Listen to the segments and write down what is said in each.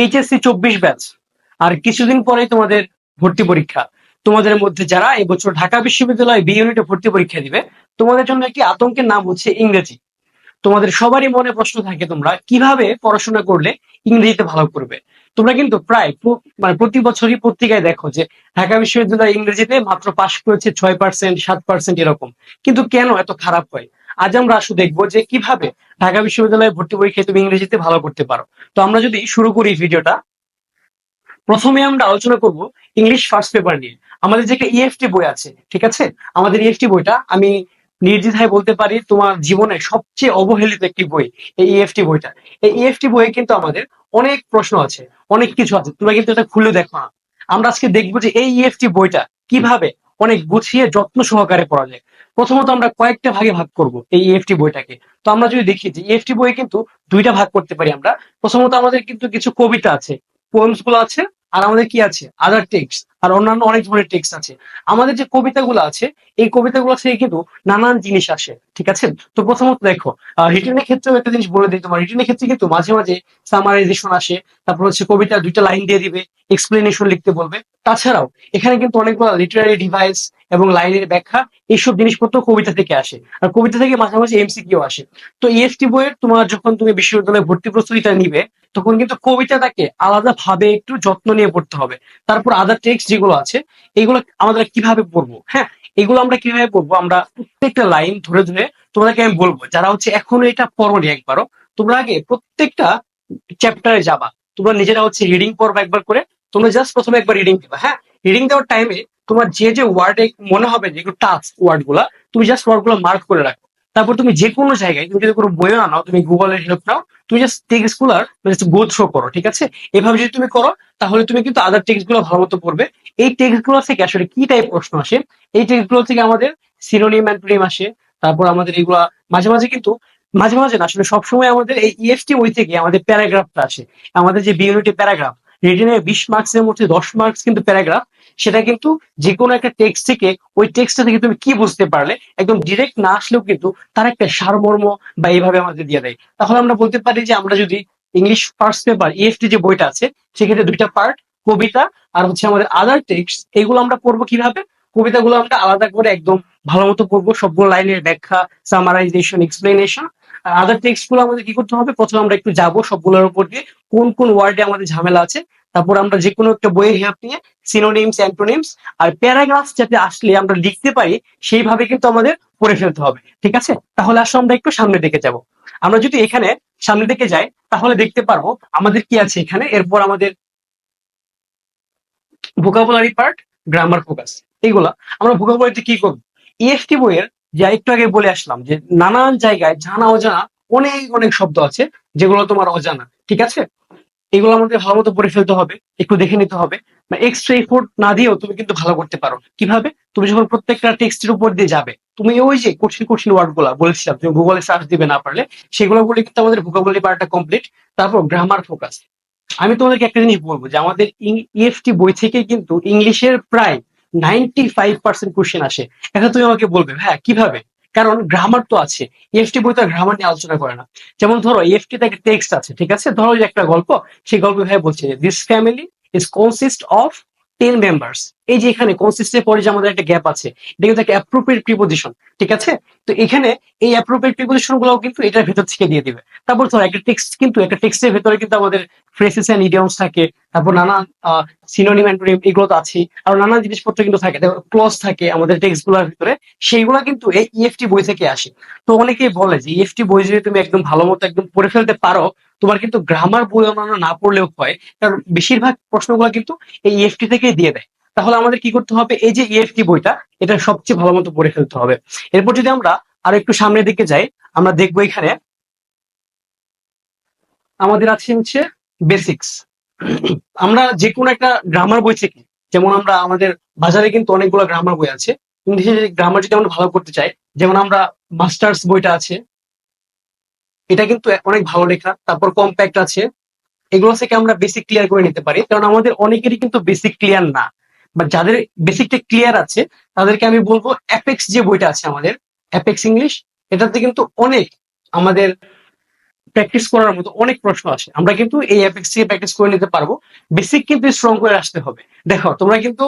HSC চব্বিশ batch আর কিছুদিন পরেই তোমাদের ভর্তি পরীক্ষা। তোমাদের মধ্যে যারা এবছর ঢাকা বিশ্ববিদ্যালয় বি ইউনিটে ভর্তি পরীক্ষা দিবে, তোমাদের জন্য একটি আতঙ্কের নাম হচ্ছে ইংরেজি। তোমাদের সবারই মনে প্রশ্ন থাকে তোমরা, কীভাবে পড়াশোনা করলে ইংরেজিতে ভালো করবে? তোমরা কিন্তু প্রায় মানে প্রতি বছরই পত্রিকায় দেখো যে, ঢাকা বিশ্ববিদ্যালয় ইংরেজিতে মাত্র পাশ করেছে ছয় পার্সেন্ট সাত পার্সেন্ট এরকম। কিন্তু কেন এত খারাপ হয়? আজ আমরা আসলে দেখব যে কীভাবে ঢাকা বিশ্ববিদ্যালয়ে ভর্তি পরীক্ষায় তুমি ইংরেজিতে ভালো করতে পারো। তো আমরা যদি শুরু করি ভিডিওটা, প্রথমে আমরা আলোচনা করব ইংলিশ ফার্স্ট পেপার নিয়ে। আমাদের যে একটা ইএফটি বই আছে, ঠিক আছে? আমাদের ইএফটি বইটা আমি নির্দ্বিধায় বলতে পারি তোমার জীবনে সবচেয়ে অবহেলিত একটি বই, এই ইএফটি বইটা। এই ইএফটি বইয়ে কিন্তু আমাদের অনেক প্রশ্ন আছে, অনেক কিছু আছে। তোমরা কিন্তু এটা খুলে দেখো। না আমরা আজকে দেখব যে এই ইএফটি বইটা কীভাবে অনেক গুছিয়ে যত্ন সহকারে পড়া যায়। প্রথমত আমরা কয়েকটা ভাগে ভাগ করব এই ইএফটি বইটাকে। তো আমরা যদি দেখি যে ইএফটি বই কিন্তু দুইটা ভাগ করতে পারি আমরা। প্রথমত আমাদের কিন্তু কিছু কবিতা আছে পোয়েমসগুলো আছে, আর আমাদের কি আছে? আদার টেক্সট আর অন্যান্য অনেক ধরনের টেক্সট আছে। আমাদের যে কবিতাগুলো আছে, এই কবিতাগুলো থেকে কিন্তু নানান জিনিস আসে, ঠিক আছে? তো প্রথমত দেখো রিটেনের ক্ষেত্রেও একটা জিনিস বলে দিই তোমার রিটেনের ক্ষেত্রে কিন্তু মাঝে মাঝে সামারাইজেশন আসে, তারপর হচ্ছে কবিতা দুইটা লাইন দিয়ে দিবে এক্সপ্লেনেশন লিখতে বলবে। তাছাড়াও, এখানে কিন্তু অনেকগুলো লিটারারি ডিভাইস এবং লাইনের ব্যাখ্যা, এইসব জিনিসপত্র কবিতা থেকে আসে। আর কবিতা থেকে মাঝে মাঝে এমসিকিউ আসে। তো ইএফটি বইয়ের তোমার যখন তুমি বিশ্ববিদ্যালয়ে ভর্তি প্রস্তুতিটা নিবে, তখন কিন্তু কবিতাটাকে আলাদা ভাবে একটু যত্ন নিয়ে পড়তে হবে। তারপর আদার টেক্সট যেগুলো আছে এগুলো আমাদের কীভাবে পড়ব? হ্যাঁ এগুলো আমরা কীভাবে পড়ব? আমরা প্রত্যেকটা লাইন ধরে ধরে তোমাদেরকে আমি বলব, যারা হচ্ছে এখনও এটা পড়নি একবারও, তোমরা আগে প্রত্যেকটা চ্যাপ্টারে যাবা। তোমরা নিজেরা হচ্ছে রিডিং পড়বা একবার করে, তোমরা জাস্ট প্রথমে একবার রিডিং দিবা হ্যাঁ? রিডিং দেওয়ার টাইমে তোমার যে যে ওয়ার্ডে মনে হবে, যে টাচ ওয়ার্ডগুলা, তুমি জাস্ট ওয়ার্ডগুলো মার্ক করে রাখো। তারপর তুমি যে কোনো জায়গায়, তুমি যদি কোনো বইও না নাও তুমি গুগলের হেল্প নাও তুমি জাস্ট টেক্সটগুলার গো থ্রো করো, ঠিক আছে? এভাবে যদি তুমি করো, তাহলে তুমি কিন্তু আদার টেক্সগুলো ভালো মতো পড়বে। এই টেক্সগুলো থেকে আসলে কি টাইপ প্রশ্ন আসে? এই টেক্সগুলো থেকে আমাদের সিনোনিম অ্যান্টোনিম আসে। তারপর আমাদের এগুলা মাঝে মাঝে কিন্তু, মাঝে মাঝে না, আসলে সবসময় আমাদের এই ইএফটি ওই থেকে আমাদের প্যারাগ্রাফটা আসে। আমাদের যে বিউনিটি প্যারাগ্রাফ রিটেনের বিশ মার্কসের মধ্যে দশ মার্কস কিন্তু প্যারাগ্রাফ সেটা কিন্তু যে কোনো একটা টেক্সট থেকে ওই টেক্সটটা থেকে তুমি কি বুঝতে পারলে, একদম ডিরেক্ট না আসলেও কিন্তু তার একটা সারমর্ম বা এইভাবে আমাদের দিয়ে দেয়। তাহলে আমরা বলতে পারি যে আমরা যদি ইংলিশ ফার্স্ট পেপার ইএফটি যে বইটা আছে, সেক্ষেত্রে দুইটা পার্ট কবিতা আর হচ্ছে আমাদের আদার টেক্সট এগুলো আমরা পড়ব কীভাবে? কবিতাগুলো আমরা আলাদা করে একদম ভালো মতো পড়ব, সবগুলো লাইনের ব্যাখ্যা সামারাইজেশন এক্সপ্লেনেশন আদার টেক্সটগুলো আমাদের কি করতে হবে? প্রথমে আমরা একটু যাব সবগুলোর উপর দিয়ে, কোন কোন ওয়ার্ডে আমাদের ঝামেলা আছে। তারপর আমরা যে কোনো একটা বইয়ের হেল্প নিয়ে সিনোনিমস অ্যান্টোনিমস আর প্যারাগ্রাফ যাতে আসলে আমরা লিখতে পারি, সেইভাবে কিন্তু আমাদের পড়ে ফেলতে হবে। ঠিক আছে? তাহলে আসলে আমরা একটু সামনের দিকে যাব। আমরা যদি এখানে সামনের দিকে যাই, তাহলে দেখতে পারব আমাদের কি আছে এখানে। এরপর আমাদের ভোকাবুলারি পার্ট গ্রামার ফোকাস এইগুলা আমরা ভোকাবুলারিতে কি করব? ইএফটি বইয়ের যা একটু আগে বলে আসলাম যে নানান জায়গায় জানা অজানা অনেক অনেক শব্দ আছে, যেগুলো তোমার অজানা, ঠিক আছে? এগুলো আমাদের ভালো মতো পড়ে ফেলতে হবে, একটু দেখে নিতে হবে। এক্সট্রা এফোর্ট না দিয়েও তুমি কিন্তু ভালো করতে পারো। কীভাবে? তুমি যখন প্রত্যেকটা টেক্সটের উপর দিয়ে যাবে, তুমি ওই যে কঠিন কঠিন ওয়ার্ডগুলা বলেছিলাম, তুমি গুগলে সার্চ দিবে না পারলে, সেগুলো বলে কিন্তু আমাদের ভোকাবুলারি পার্টটা কমপ্লিট তারপর গ্রামার ফোকাস আমি তোমাদেরকে একটা জিনিস বলব যে আমাদের ইএফটি বই থেকে কিন্তু ইংলিশের প্রায় নাইনটি ফাইভ পার্সেন্ট কোশ্চেন আসে। এখন তুমি আমাকে বলবে হ্যাঁ কীভাবে? কারণ গ্রামার তো আছে। ইএফটি বই তো গ্রামার নিয়ে আলোচনা করে না। যেমন ধরো ইএফটি একটা টেক্সট আছে, ঠিক আছে? ধরো যে একটা গল্প, সেই গল্প ভাই বলছে যে this family is consist of ten members এই যে এখানে কনসিস্টের পরে যে আমাদের একটা গ্যাপ আছে, এটা কিন্তু একটা অ্যাপ্রোপ্রিয়েট প্রিপোজিশন ঠিক আছে? তো এখানে এই অ্যাপ্রোপ্রিয়েট প্রিপোজিশনগুলো কিন্তু এটার ভেতর থেকে দিয়ে দিবে। তারপর ধরো একটা টেক্সট কিন্তু, একটা টেক্সটের ভেতরে কিন্তু আমাদের ফ্রেসেস এন্ড ইডিয়মস থাকে, তারপর নানা সিনোনিম অ্যান্টোনিম এগুলো তো আছে আর নানান জিনিসপত্র কিন্তু থাকে ক্লজ থাকে আমাদের টেক্সটগুলোর ভিতরে, সেইগুলো কিন্তু এই ইএফটি বই থেকে আসে। তো অনেকেই বলে যে ইএফটি বই যদি তুমি একদম ভালো মতো একদম পড়ে ফেলতে পারো, তোমার কিন্তু গ্রামার বই অন্যান্য না পড়লেও হয়, কারণ বেশিরভাগ প্রশ্নগুলো কিন্তু এই ইএফটি থেকেই দিয়ে দেয়। তাহলে আমাদের কি করতে হবে? এই যে ইএফটি বইটা, এটা সবচেয়ে ভালো মতো পড়ে ফেলতে হবে। এরপর যদি আমরা আর একটু সামনের দিকে যাই, আমরা দেখব এখানে আমাদের আছে হচ্ছে বেসিক্স আমরা যে কোনো একটা গ্রামার বই থেকে, যেমন আমরা আমাদের বাজারে কিন্তু অনেকগুলো গ্রামার বই আছে ইংলিশে গ্রামার যদি আমরা ভালো করতে চাই, যেমন আমরা মাস্টার্স বইটা আছে, এটা কিন্তু অনেক ভালো লেখা, তারপর কম্প্যাক্ট আছে, এগুলো থেকে আমরা বেসিক ক্লিয়ার করে নিতে পারি, কারণ আমাদের অনেকেরই কিন্তু বেসিক ক্লিয়ার না। বা যাদের বেসিকটা ক্লিয়ার আছে, তাদেরকে আমি বলব অ্যাপেক্স যে বইটা আছে আমাদের অ্যাপেক্স ইংলিশ এটাতে কিন্তু অনেক আমাদের প্র্যাকটিস করার মতো অনেক প্রশ্ন আছে। আমরা কিন্তু এই অ্যাপেক্স থেকে প্র্যাকটিস করে নিতে পারব। বেসিক কিন্তু স্ট্রং করে আসতে হবে। দেখো, তোমরা কিন্তু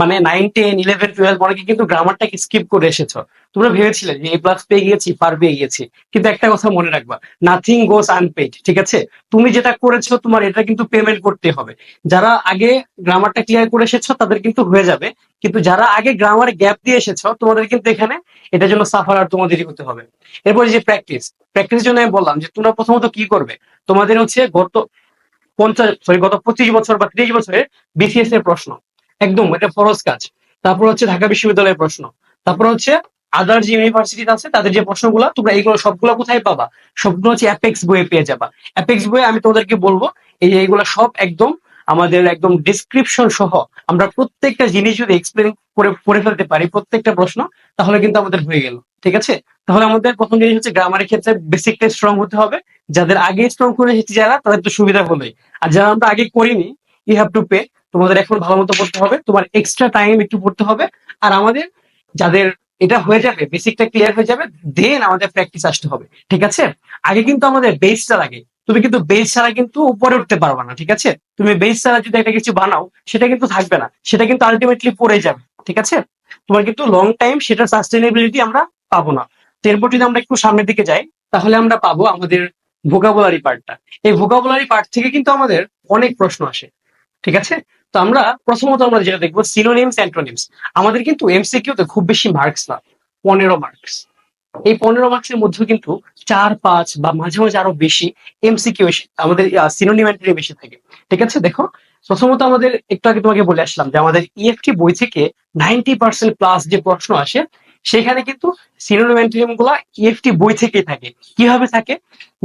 মানে নাইন টেন ইলেভেন টুয়েলভ অনেকে কিন্তু গ্রামারটাকে স্কিপ করে এসেছ? তোমরা ভেবেছিলে যে এ প্লাস পেয়ে গিয়েছি, পার পেয়ে গিয়েছি। কিন্তু একটা কথা মনে রাখবা নাথিং গোস আনপেড ঠিক আছে? তুমি যেটা করেছ, তোমার এটা কিন্তু পেমেন্ট করতে হবে। যারা আগে গ্রামারটা ক্লিয়ার করে এসেছ, তাদের কিন্তু হয়ে যাবে। কিন্তু যারা আগে গ্রামারে গ্যাপ দিয়ে এসেছ, তোমাদের কিন্তু এখানে এটার জন্য সাফার আর তোমাদেরই হতে হবে। এরপর যে প্র্যাকটিস প্র্যাকটিস জন্য আমি বললাম যে, তোমরা প্রথমত কি করবে? তোমাদের হচ্ছে গত পঞ্চাশ সরি গত পঁচিশ বছর বা ত্রিশ বছরের বিসিএস এর প্রশ্ন। একদম, এটা ফরজ কাজ। তারপর হচ্ছে ঢাকা বিশ্ববিদ্যালয়ের প্রশ্ন। তারপর হচ্ছে আদার যে ইউনিভার্সিটি আছে, তাদের যে প্রশ্নগুলো, তোমরা এইগুলো সবগুলো কোথায় পাবা? সবগুলো হচ্ছে অ্যাপেক্স বইয়ে পেয়ে যাবা। অ্যাপেক্স বইয়ে আমি তোমাদেরকে বলব, এই এইগুলো সব একদম আমাদের একদম ডিসক্রিপশন সহ আমরা প্রত্যেকটা জিনিস যদি এক্সপ্লেন করে পড়ে ফেলতে পারি, প্রত্যেকটা প্রশ্ন, তাহলে কিন্তু আমাদের হয়ে গেল। ঠিক আছে? তাহলে আমাদের প্রথম জিনিস হচ্ছে গ্রামারের ক্ষেত্রে বেসিকটা স্ট্রং হতে হবে। যাদের আগে স্ট্রং করে যারা, তাদের তো সুবিধা হলোই। আর যারা আমরা আগে করিনি ইউ হ্যাভ টু পে তোমাদের এখন ভালো মতো পড়তে হবে, তোমার এক্সট্রা টাইম একটু পড়তে হবে। আর আমাদের যাদের এটা হয়ে যাবে বেসিকটা ক্লিয়ার হয়ে যাবে দেন আমাদের প্র্যাকটিস আসতে হবে, ঠিক আছে? আগে কিন্তু আমাদের বেসটা লাগে। তুমি কিন্তু বেস ছাড়া কিন্তু উপরে উঠতে পারবে না, ঠিক আছে? তুমি বেস ছাড়া যদি একটা কিছু বানাও, সেটা কিন্তু থাকবে না। সেটা কিন্তু আলটিমেটলি পড়ে যাবে, ঠিক আছে? তোমার কিন্তু লং টাইম সেটা সাস্টেনেবিলিটি আমরা পাবো না। এরপর যদি আমরা একটু সামনের দিকে যাই, তাহলে আমরা পাবো আমাদের ভোকাবুলারি পার্টটা এই ভোকাবুলারি পার্ট থেকে কিন্তু আমাদের অনেক প্রশ্ন আসে। ঠিক আছে? তো আমরা প্রথমত আমরা যেটা দেখব সিনোনিমস অ্যান্টোনিমস আমাদের কিন্তু এমসিকিউ তে খুব বেশি মার্কস না, পনেরো মার্কস এই পনেরো মার্কসের মধ্যে কিন্তু চার, পাঁচ বা মাঝে মাঝে আরও বেশি এমসিকিউ আমাদের সিনোনিম অ্যান্টোনিম বেশি থাকে। ঠিক আছে? দেখো, প্রথমত আমাদের একটু আগে তোমাকে বলে আসলাম যে আমাদের ইএফটি বই থেকে নাইনটি পার্সেন্ট প্লাস যে প্রশ্ন আসে, সেখানে কিন্তু সিনোনিম অ্যান্টোনিমগুলা ইএফটি বই থেকেই থাকে। কীভাবে থাকে?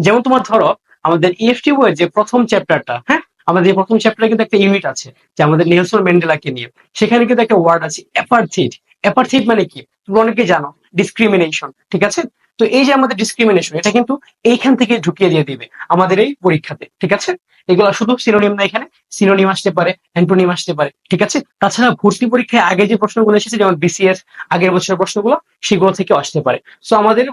যেমন তোমার ধরো, আমাদের ইএফটি বইয়ের যে প্রথম চ্যাপ্টারটা হ্যাঁ? আমাদের প্রথম চ্যাপ্টারে কিন্তু একটা ইউনিট আছে যে আমাদের নেলসন ম্যান্ডেলাকে নিয়ে। সেখানে কিন্তু একটা ওয়ার্ড আছে অ্যাপার্থিড অ্যাপার্থিড মানে কি? তুমি অনেকে জানো ডিসক্রিমিনেশন ঠিক আছে? তো এই যে আমাদের ডিসক্রিমিনেশন এটা কিন্তু এইখান থেকে ঢুকিয়ে দিয়ে দিবে আমাদের এই পরীক্ষাতে, ঠিক আছে? এগুলো শুধু সিনোনিম না এখানে সিনোনিম আসতে পারে অ্যান্টোনিম আসতে পারে, ঠিক আছে? তাছাড়া ভর্তি পরীক্ষায় আগে যে প্রশ্নগুলো এসেছে, যেমন বিসিএস আগের বছরের প্রশ্নগুলো, সেগুলো থেকে আসতে পারে। সো আমাদের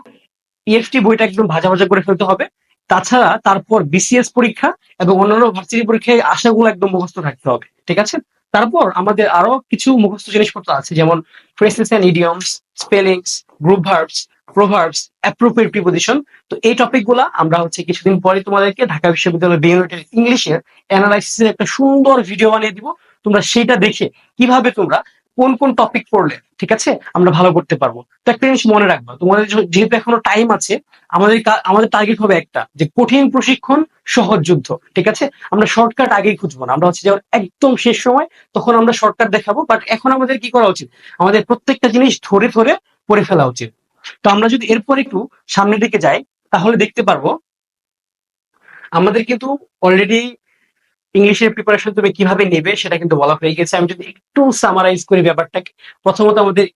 ইএফটি বইটা একদম ভাজা ভাজা করে ফেলতে হবে। তাছাড়া তারপর বিসিএস পরীক্ষা এবং অন্যান্য ভার্সিটি পরীক্ষায় আশাগুলো একদম মুখস্থ থাকতে হবে, ঠিক আছে? তারপর আমাদের আরও কিছু মুখস্থ জিনিসপত্র আছে, যেমন phrases and idioms spellings group verbs proverbs appropriate preposition তো এই টপিকগুলা আমরা হচ্ছে কিছুদিন পরে তোমাদেরকে ঢাকা বিশ্ববিদ্যালয় বিউনিটের ইংলিশের অ্যানালাইসিসের একটা সুন্দর ভিডিও বানিয়ে দিব। তোমরা সেটা দেখে কীভাবে তোমরা কোন কোন টপিক পড়লে, ঠিক আছে? আমরা ভালো করতে পারব। তো একটা জিনিস মনে রাখবা, তোমাদের যেহেতু এখনও টাইম আছে, আমাদের আমাদের টার্গেট হবে একটা, যে কঠিন প্রশিক্ষণ, সহজ যুদ্ধ, ঠিক আছে? আমরা শর্টকাট আগেই খুঁজবো না। আমরা হচ্ছে যেমন একদম শেষ সময়, তখন আমরা শর্টকাট দেখাবো বাট এখন আমাদের কি করা উচিত? আমাদের প্রত্যেকটা জিনিস ধরে ধরে পড়ে ফেলা উচিত। তো আমরা যদি এরপর একটু সামনের দিকে যাই, তাহলে দেখতে পারব, আমাদের কিন্তু অলরেডি ইংলিশের প্রিপারেশন তুমি কীভাবে নেবে সেটা কিন্তু বলা হয়ে গেছে। আমি যদি একটু সামারাইজ করি ব্যাপারটাকে, প্রথমত আমাদের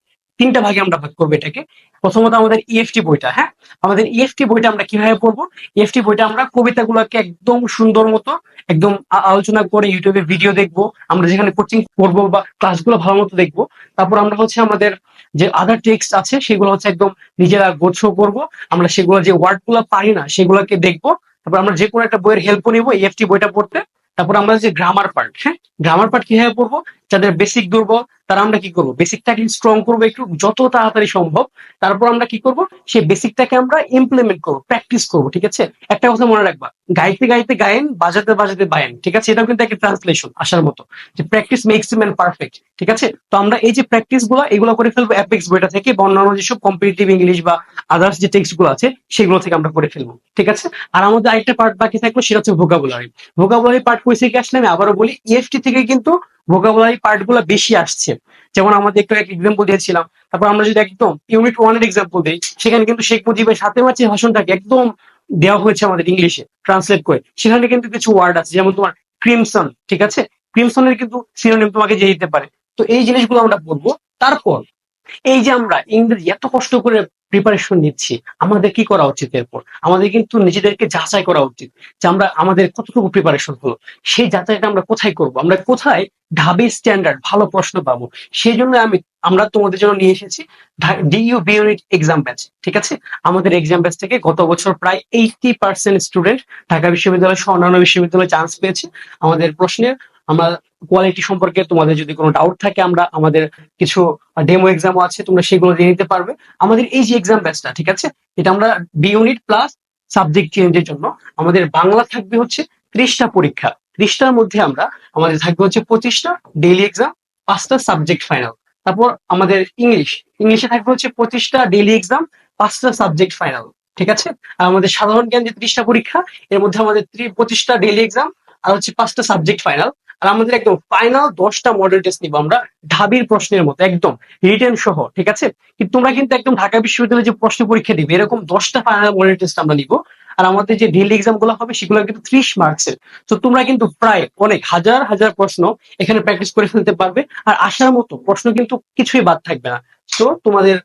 তিনটা ভাগে আমরা ভাগ করব এটাকে। প্রথমত আমাদের ইএফটি বইটা হ্যাঁ? আমাদের ইএফটি বইটা আমরা কীভাবে পড়ব? ইএফটি বইটা আমরা কবিতাগুলোকে একদম সুন্দর মতো, একদম আলোচনা করে ইউটিউবে ভিডিও দেখব। আমরা যেখানে কোচিং করব বা ক্লাসগুলো ভালো মতো দেখব। তারপর আমরা হচ্ছে আমাদের যে আদার টেক্সট আছে, সেগুলো হচ্ছে একদম নিজেরা গোছ করব। আমরা সেগুলো যে ওয়ার্ডগুলো পারি না, সেগুলোকে দেখব। তারপর আমরা যে কোনো একটা বইয়ের হেল্প নিবো ইএফটি বইটা পড়তে। তারপর আমরা যে গ্রামার পার্ট হ্যাঁ? গ্রামার পার্ট কীভাবে পড়ব? যাদের বেসিক দুর্বল তারা আমরা কি করব? বেসিকটাকে স্ট্রং করব একটু, যত তাড়াতাড়ি সম্ভব। তারপর আমরা কি করব? সেই বেসিকটাকে আমরা ইমপ্লিমেন্ট করব প্র্যাকটিস করব, ঠিক আছে? একটা কথা মনে রাখবা, গাইতে গাইতে গায়েন, বাজাতে বাজাতে বায়েন, ঠিক আছে? এটাও কিন্তু একটা ট্রান্সলেশন আসার মতো, যে প্র্যাকটিস মেক্স ম্যান পারফেক্ট ঠিক আছে? তো আমরা এই যে প্র্যাকটিসগুলো, এগুলো করে ফেলব অ্যাপেক্স বইটা থেকে বা অন্যান্য যেসব কম্পিটিটিভ ইংলিশ বা আদার্স যে টেক্সটগুলো আছে, সেগুলো থেকে আমরা করে ফেলব, ঠিক আছে? আর আমাদের আরেকটা পার্ট বাকি থাকল, সেটা হচ্ছে ভোকাবুলারি ভোকাবুলারি পার্ট কই থেকে আসলে আমি আবারও বলি ইএফটি থেকে কিন্তু ভোকাবুলারি পার্টগুলো বেশি আসছে। যেমন আমাদের একটু এক এক্সাম্পল দিয়েছিলাম। তারপর আমরা যদি একদম ইউনিট ওয়ানের এক্সাম্পল দিই, সেখানে কিন্তু শেখ মুজিবের সাথে মাঝে ভাষণটাকে একদম দেওয়া হয়েছে আমাদের ইংলিশে ট্রান্সলেট করে। সেখানে কিন্তু কিছু ওয়ার্ড আছে, যেমন তোমার ক্রিমসন ঠিক আছে? ক্রিমসনের কিন্তু সিনোনিম তোমাকে যে দিতে পারে। তো এই জিনিসগুলো আমরা বলব তারপর এই যে আমরা ইংরেজি এত কষ্ট করে প্রিপারেশন নিচ্ছি, আমাদের কি করা উচিত এরপর? আমাদের কিন্তু নিজেদেরকে যাচাই করা উচিত যে আমরা, আমাদের কতটুকু প্রিপারেশন হলো? সেই যাচাইটা আমরা কোথায় করব? আমরা কোথায় ঢাবি স্ট্যান্ডার্ড ভালো প্রশ্ন পাবো? সেই জন্য আমি, আমরা তোমাদের জন্য নিয়ে এসেছি DU B unit exam batch ঠিক আছে? আমাদের এক্সাম ব্যাচ থেকে গত বছর প্রায় এইটি পার্সেন্ট স্টুডেন্ট ঢাকা বিশ্ববিদ্যালয় সহ অন্যান্য বিশ্ববিদ্যালয়ে চান্স পেয়েছে আমাদের প্রশ্নের। আমরা কোয়ালিটি সম্পর্কে তোমাদের যদি কোনো ডাউট থাকে, আমরা আমাদের কিছু ডেমো এক্সামও আছে, তোমরা সেগুলো দিয়ে নিতে পারবে। আমাদের এই যে এক্সাম ব্যাচটা ঠিক আছে? এটা আমরা বি ইউনিট প্লাস সাবজেক্ট চেঞ্জের জন্য আমাদের বাংলা থাকবে হচ্ছে ত্রিশটা পরীক্ষা। ত্রিশটার মধ্যে আমরা আমাদের থাকবে হচ্ছে পঁচিশটা ডেইলি এক্সাম পাঁচটা সাবজেক্ট ফাইনাল তারপর আমাদের ইংলিশ ইংলিশে থাকবে হচ্ছে পঁচিশটা ডেইলি এক্সাম পাঁচটা সাবজেক্ট ফাইনাল ঠিক আছে? আর আমাদের সাধারণ জ্ঞান যে ত্রিশটা পরীক্ষা, এর মধ্যে আমাদের পঁচিশটা ডেইলি এক্সাম আর হচ্ছে পাঁচটা সাবজেক্ট ফাইনাল আর আমাদের একদম ফাইনাল দশটা মডেল টেস্ট নিবো আমরা ঢাবির প্রশ্নের মতো, একদম রিটেন সহ, ঠিক আছে? কিন্তু তোমরা কিন্তু একদম ঢাকা বিশ্ববিদ্যালয়ে যে প্রশ্ন পরীক্ষা দিবে, এরকম দশটা ফাইনাল মডেল টেস্ট আমরা নিবো। আর আমাদের যে ডেইলি এক্সামগুলো হবে, সেগুলো কিন্তু ত্রিশ মার্কসের তো তোমরা কিন্তু প্রায় অনেক, হাজার হাজার প্রশ্ন এখানে প্র্যাকটিস করে ফেলতে পারবে। আর আসার মতো প্রশ্ন কিন্তু কিছুই বাদ থাকবে না। তো তোমাদের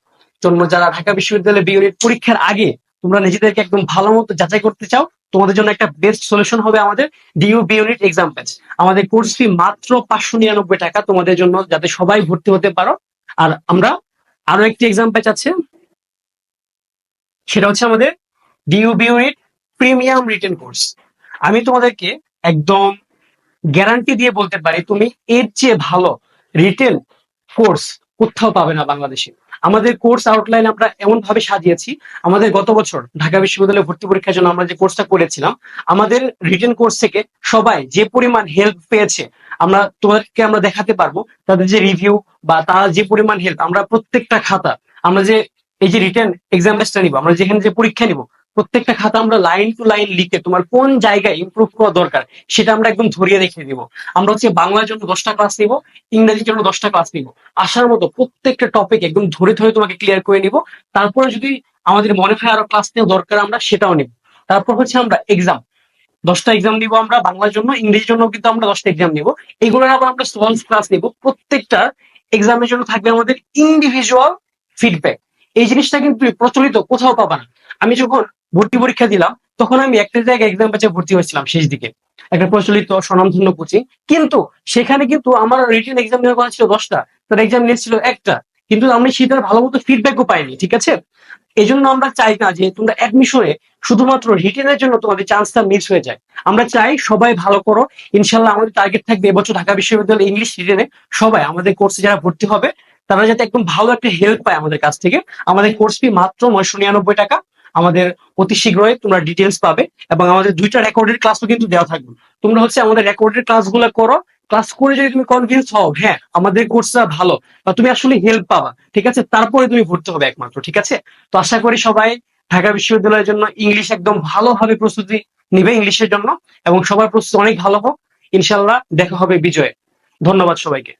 জন্য যারা ঢাকা বিশ্ববিদ্যালয়ে বি ইউনিট পরীক্ষার আগে তোমরা নিজেদেরকে একদম ভালো মতো যাচাই করতে চাও তোমাদের জন্য একটা বেস্ট সলিউশন হবে আমাদের DU B unit exam batch আমাদের কোর্স ফি মাত্র পাঁচশো নিরানব্বই টাকা তোমাদের জন্য যাতে সবাই ভর্তি হতে পারো। আর আমরা আরও একটি এক্সাম ব্যাচ আছে। সেটা হচ্ছে আমাদের DU B unit premium written course আমি তোমাদেরকে একদম গ্যারান্টি দিয়ে বলতে পারি, তুমি এর চেয়ে ভালো রিটেন কোর্স কোথাও পাবে না বাংলাদেশে। আমাদের কোর্স আউটলাইন আমরা এমন ভাবে সাজিয়েছি, আমাদের গত বছর ঢাকা বিশ্ববিদ্যালয়ে ভর্তি পরীক্ষার জন্য আমরা যে কোর্সটা করেছিলাম, আমাদের রিটেন কোর্স থেকে সবাই যে পরিমাণ হেল্প পেয়েছে, আমরা তোমাদেরকে আমরা দেখাতে পারব, তাদের যে রিভিউ বা তারা যে পরিমাণ হেল্প আমরা প্রত্যেকটা খাতা, আমরা যে এই যে রিটার্ন এক্সাম বেসটা নিব, আমরা যেখানে যে পরীক্ষা নিব প্রত্যেকটা খাতা আমরা লাইন টু লাইন লিখে তোমার কোন জায়গায় ইমপ্রুভ করা দরকার, সেটা আমরা একদম ধরিয়ে দেখিয়ে দিব। আমরা হচ্ছে বাংলার জন্য দশটা ক্লাস নিব, ইংরেজির জন্য দশটা ক্লাস নিব। আসার মতো প্রত্যেকটা টপিক একদম ধরে ধরে তোমাকে ক্লিয়ার করে নিব। তারপরে যদি আমাদের মনে হয় আরও ক্লাস নেওয়া দরকার আমরা, সেটাও নিব। তারপর হচ্ছে আমরা এক্সাম দশটা এক্সাম নিব আমরা বাংলার জন্য, ইংরেজির জন্য কিন্তু আমরা দশটা এক্সাম নিব। এগুলোর আবার আমরা সলভ ক্লাস নিব। প্রত্যেকটা এক্সামের জন্য থাকবে আমাদের ইন্ডিভিজুয়াল ফিডব্যাক এই জিনিসটা কিন্তু প্রচলিত, কোথাও পাবা না। আমি যখন ভর্তি পরীক্ষা দিলাম, তখন আমি একটা জায়গায় এক্সাম ব্যাচে ভর্তি হয়েছিলাম শেষ দিকে। একটা প্রচলিত স্বনামধন্য কোচিং। কিন্তু সেখানে কিন্তু আমার রিটেন এক্সাম নেওয়ার কথা ছিল দশটা, তার এক্সাম নিয়েছিল একটা। কিন্তু আমি সেটার ভালো মতো ফিডব্যাকও পাইনি, ঠিক আছে? এই জন্য আমরা চাই না যে তোমরা অ্যাডমিশনে শুধুমাত্র রিটেনের জন্য তোমাদের চান্সটা মিস হয়ে যায়। আমরা চাই সবাই ভালো করো। ইনশাল্লাহ আমাদের টার্গেট থাকবে এবছর ঢাকা বিশ্ববিদ্যালয় ইংলিশ রিটেনে সবাই, আমাদের কোর্সে যারা ভর্তি হবে, তারা যাতে একদম ভালো একটা হেল্প পায় আমাদের কাছ থেকে। আমাদের কোর্স ফি মাত্র নয়শো নিরানব্বই টাকা। আমাদের অতি শীঘ্রই তোমরা ডিটেলস পাবে এবং আমাদের দুইটা রেকর্ডেড ক্লাসও কিন্তু দেওয়া থাকবে। তোমরা হচ্ছে আমাদের রেকর্ডেড ক্লাসগুলো করো ক্লাস করে যদি তুমি কনভিন্স হও হ্যাঁ আমাদের কোর্সটা ভালো বা তুমি আসলে হেল্প পাবা, ঠিক আছে? তারপরে তুমি ভর্তি হবে একমাত্র, ঠিক আছে? তো আশা করি সবাই ঢাকা বিশ্ববিদ্যালয়ের জন্য ইংলিশ একদম ভালোভাবে প্রস্তুতি নিবে ইংলিশের জন্য এবং সবার প্রস্তুতি অনেক ভালো হোক। ইনশাল্লাহ দেখা হবে বিজয়ে। ধন্যবাদ সবাইকে।